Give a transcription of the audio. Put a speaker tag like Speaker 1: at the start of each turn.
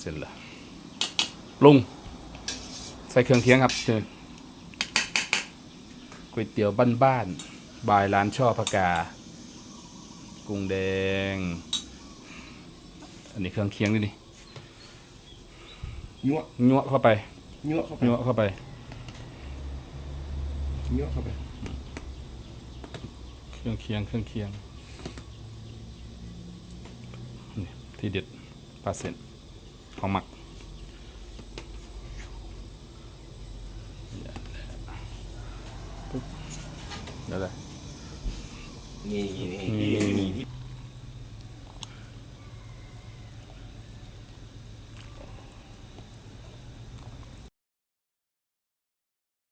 Speaker 1: เสร็จแล้วปรุง ใส่เครื่องเคียงครับเจอก๋วยเตี๋ยวบ้านๆบายร้านช่อพกา กุ้งแดง อันนี้เครื่องเคียงด้วยนี่
Speaker 2: ยั่ว
Speaker 1: ยั่วเข้าไป
Speaker 2: ยั่วเข้าไป
Speaker 1: ยั่วเข้าไป
Speaker 2: ยั่วเข้าไป
Speaker 1: เครื่องเคียง เครื่องเคียงนี่ ที่เด็ดปลาเส้นของหมักปุ๊บเดี๋ยวเลย
Speaker 2: นี่นี่
Speaker 1: นี่